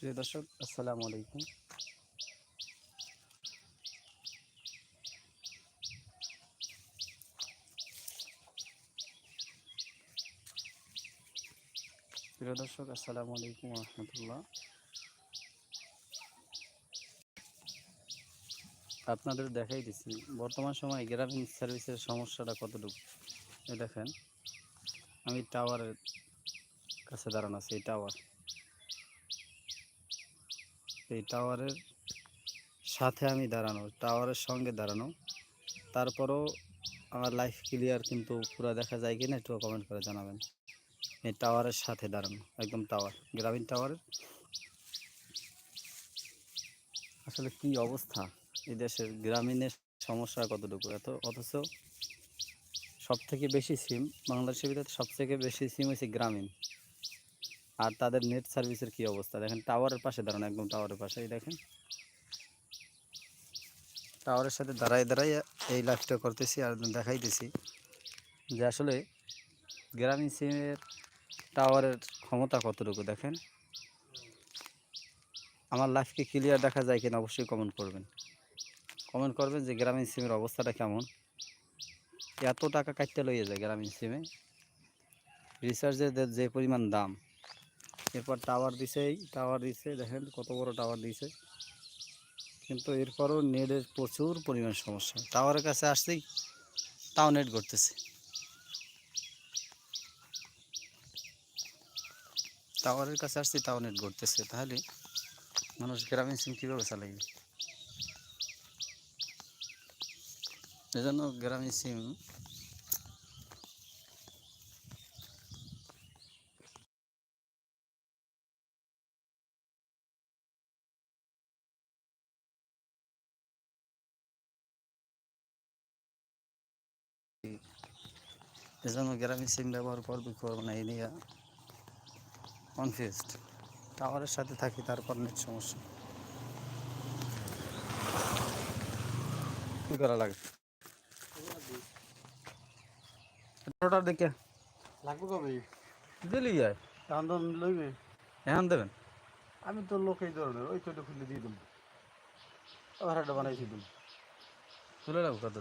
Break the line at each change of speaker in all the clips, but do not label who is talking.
প্রিয় দর্শক, আসসালামু আলাইকুম। প্রিয় দর্শক, আসসালামু আলাইকুম রহমতুল্লাহ। আপনাদের দেখাই দিচ্ছি, বর্তমান সময়ে গ্রামীণ সার্ভিসের সমস্যাটা কতটুকু? দেখেন, আমি টাওয়ারের কাছে দাঁড়ানো আছি, এই টাওয়ার। এই টাওয়ারের সাথে আমি দাঁড়ানো, টাওয়ারের সঙ্গে দাঁড়ানো। তারপরও আমার লাইফ ক্লিয়ার কিন্তু পুরো দেখা যায় কিনা একটু কমেন্ট করে জানাবেন। এই টাওয়ারের সাথে দাঁড়ানো, একদম টাওয়ার, গ্রামীণ টাওয়ারের। আসলে কি অবস্থা? এই দেশের গ্রামীণের সমস্যা কতটুকু? এত, অথচ সব থেকে বেশি সিম বাংলাদেশের ভিতরে সব থেকে বেশি সিম হচ্ছে গ্রামীণ। আর তাদের নেট সার্ভিসের কি অবস্থা? দেখেন টাওয়ারের পাশে দাঁড়ানো, একদম টাওয়ারের পাশে, এই দেখেন। টাওয়ারের সাথে দাঁড়াই দাঁড়াই এই লাইফটা করতেছি আর দেখাইতেছি। যে আসলে গ্রামীণ সিমের টাওয়ারের ক্ষমতা কতটুকু, দেখেন? আমার লাইফকে ক্লিয়ার দেখা যায় কিনা অবশ্যই কমেন্ট করবেন। কমেন্ট করবেন যে গ্রামীণ সিমের অবস্থাটা কেমন। এত টাকা কাটতে লইয়ে যায় গ্রামীণ সিমে রিচার্জের যে- যে পরিমাণ দাম এরপর টাওয়ার দিছে টাওয়ার দিছে, দেখেন কত বড় টাওয়ার দিছে। কিন্তু এরপরও নেটের প্রচুর পরিমাণ সমস্যা। টাওয়ারের কাছে আসতেই তাও নেট করতেছে টাওয়ারের কাছে আসছি তাও নেট করতেছে তাহলে মানুষ গ্রামীণ সিম কীভাবে চালাইবে? এজন্য গ্রামীণ সিম এজন্য গ্রামীণ সিম ব্যবহার করবে করব না এই নিয়ে কনফিউজড টাওয়ারের সাথে থাকি তারপর নেট সমস্যা। কি করা লাগে? ওটার দেখে।
লাগবে কবে?
দিলি যায়।
আন্দোলন লইবে।
এখন দেবেন?
আমি তো লোক এই ধরনের ওই তো খুলে দিয়ে দেবো। ভাড়াটা বানাইছি তুমি
তুলে রাখব কত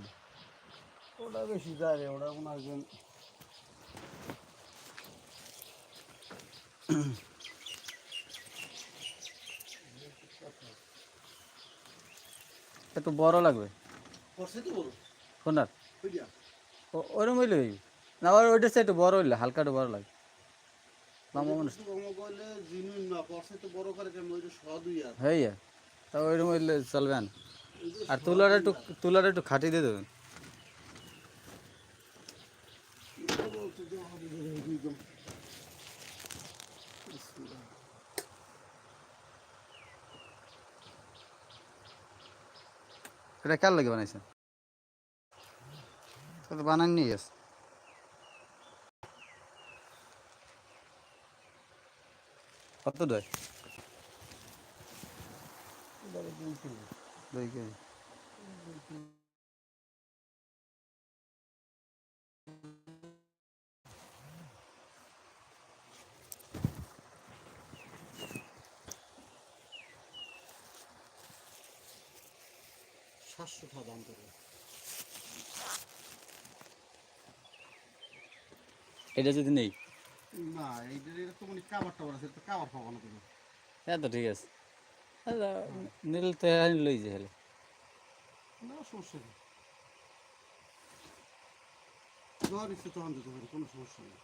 ওটা বেশি যায় রে ওটা মনে হয়
একটু বড় লাগবে?
বুঝিয়া
ওরম হইলে না ওর ওইটা একটু বড় হইলে হালকা একটু বড় লাগে। লম্বা মানুষ
বললে জিনুন না করছে তো বড় করে কেমন ওই যে সদ আর
হ্যাঁ তা ওইরকম হইলে চলবে না। আর তুলার একটু তুলার একটু খাটি দিয়ে দেবেন। এটা কার লাগে বানাইছেন? তো বানান নিয়ে গেছে। কত দেয়? দুই কেজি।
টাকা দাম করে
এটা যদি নেই?
না এইটার এরকম মানে কাবার টাবার আছে তো কাবার পাবো না তুমি
হ্যাঁ তো ঠিক আছে। আচ্ছা, তো লই যে হেলে
না সমস্যা নেই। জ্বর ইচ্ছে তখন দিতে পারি কোনো সমস্যা নেই।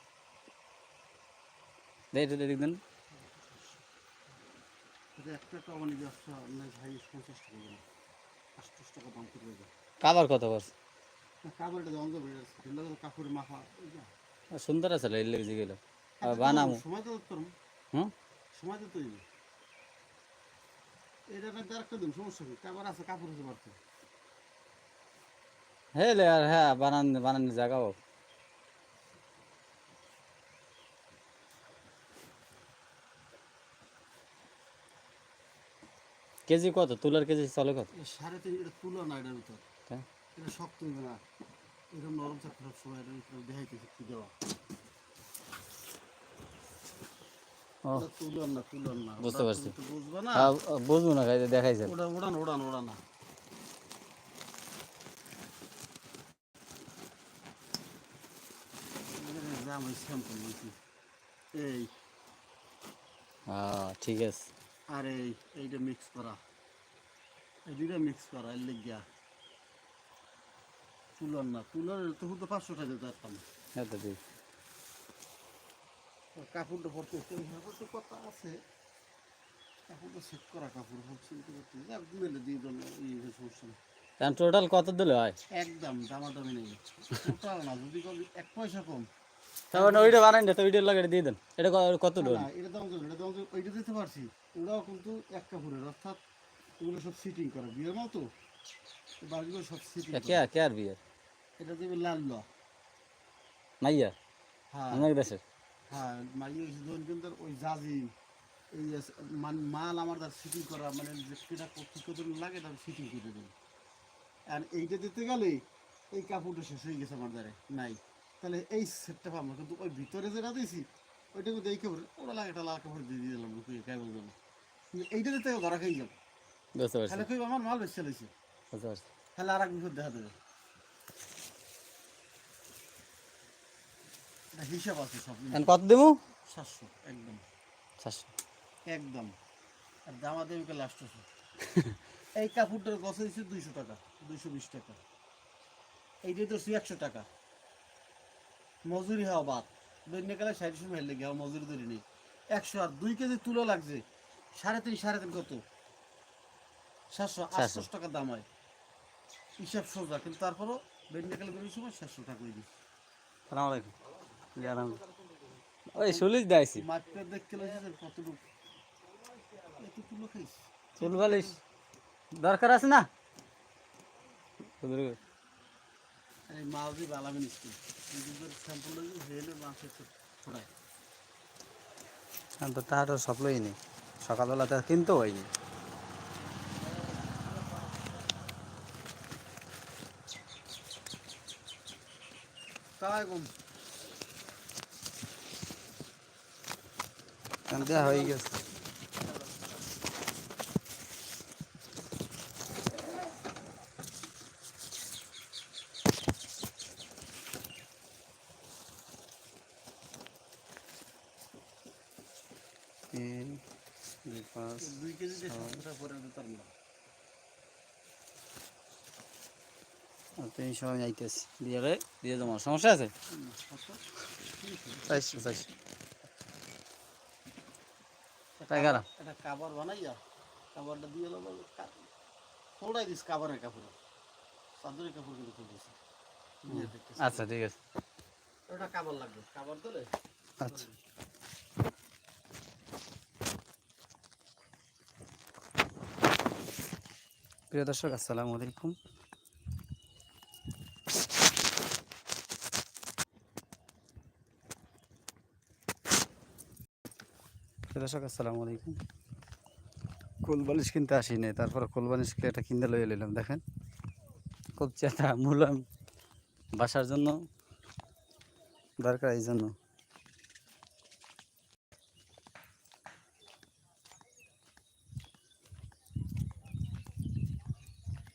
দেখ এটা দেখ দেন।
এটা একটা ব্যবসা ভাই পঞ্চাশ টাকা
কাবার কত বস। সুন্দর আছে এর লেগে যে গেল বানামু।
সময় তো তোর
হুম?
সময় তো তৈরি এটা না আরেকটা দিন সমস্যা আছে কাপড় আছে বাড়তে।
হ্যাঁ হ্যাঁ বানান জায়গা জাগাও কেজি কত? তুলার কেজি চলে কত?
সাড়ে তিন এটা তুলো না এটার ভিতর। এটা শক্ত না। এরকম নরম থাকতে সব সময় ভিতরে দেখাইতেছে কি দেওয়া।
বুঝতে পারছি।
বুঝবে না?
না ঠিক আছে।
আর এই এইটা মিক্স করা। এই দুইটা মিক্স করা এর লেগিয়া। তুলন না তখন তো পাঁচশো টাকা দিতে পারতাম
হ্যাঁ তো
কাপড়টা পরতে কাপড় তো কথা আছে। কাপড়টা সেট করা কাপড় পরছি যাক মেলে দিয়ে দিল এই সমস্যা নেই।
টোটাল কত দিলে হয়?
একদম দামাদামি নেই। টোটাল না যদি এক পয়সা কম।
ওইটা বানাই না তো ওইটা লাগে দিয়ে দেন। এটা কত
এটা এটা ওইটা দিতে পারছি। ওরাও কিন্তু এক কাপড়ের অর্থাৎ ওগুলো সব সিটিং করা বিয়ের মতো। সব সিটিং
কে কে আর বিয়ে
এটা দেবে লাল ল
মাইয়া?
হ্যাঁ।
অনেক দেশের?
হ্যাঁ মাইয়ে ধরুন কিন্তু ওই জাজি এই মাল আমার তার সিটিং করা মানে যে সেটা কী কত লাগে তার সিটিং করে দেবে। আর এইটা দিতে গেলে এই কাপড়টা শেষ হয়ে গেছে আমার দ্বারে নাই। তাহলে এই সেটটা পাবো কিন্তু ওই ভিতরে যেটা দিয়েছি ওইটা কিন্তু এই কাপড় ওরা লাগে একটা লাল কাপড় দিয়ে দিয়ে দিলাম কেবল জন্য কিন্তু এইটা দিতে ধরা যাবে।
বুঝতে পারছি।
তাহলে কই আমার মাল বেশি
পারছি।
তাহলে আর এক বিপদ দেখা দেবে। হিসাব আছে সব
কত দেবো?
সাতশো একদম।
চারশো
একদম। আর দামা দেবিকে লাস্ট আছে। এই কাপড়টার গছে দিচ্ছে দুইশো টাকা দুইশো বিশ টাকা। এইটাই তো একশো টাকা। মজুরি হওয়া বাদ। দৈনিক গেলে ষাট সময় হেলে গিয়ে মজুরি ধরি নেই। একশো আর দুই কেজি তুলো লাগছে। সাড়ে তিন সাড়ে তিন কত? সাতশো আটশো টাকা দাম হয়। হিসাব সোজা কিন্তু তারপরও দৈনিক গেলে বেরোর সময় সাতশো টাকা করে দিই।
সালাম আলাইকুম। ওই চল্লিশ দিয়েছি
মাঠটা দেখতে লাগছে কতটুকু। এত তুলো খাইছি।
চুল দরকার আছে না?
এই মালদ্বীপ আলামিন স্কুল। স্যাম্পল হেলে মাছের ছড়ায়।
এখন তো তাহার সফলই নেই। সকালবেলা তা কিনতেও হয়নি দেওয়া হয়ে গেছে। তিন দুই পাঁচ
দুই কেজি
তিন সময় যাইতেছি দিয়ে রে দিয়ে তোমার সমস্যা আছে? চাইছো চাইছো?
কাবার- বানাইয়া কাবারটা দিয়ে দিস কাবারের কাপড়। চাদরের কাপড় কিন্তু।
আচ্ছা ঠিক আছে।
ওটা কাবার লাগবে। কাবার দিলে?
আচ্ছা। প্রিয় দর্শক, আসসালামু আলাইকুম। দর্শক, আসসালামু আলাইকুম। কোল বালিশ কিনতে আসি নাই, তারপরে কোল বালিশ এটা কিনতে লইয়ে নিলাম দেখেন। খুব চেতা মূলাম বাসার জন্য, দরকার এই জন্য।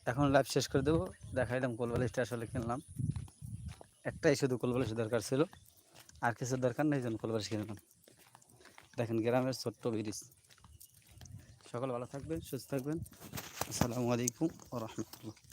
এখন লাইভ শেষ করে দেবো। দেখাইলাম কোলবালিশটা আসলে কিনলাম। একটাই শুধু কোলবালিশ দরকার ছিল। আর কিছু দরকার নেই যেন কোলবালিশ কিনলাম দেখেন গ্রামের ছোট্ট ব্রিজ। সকল ভালো থাকবেন, সুস্থ থাকবেন। আসসালামু আলাইকুম ও রহমতুল্লাহ।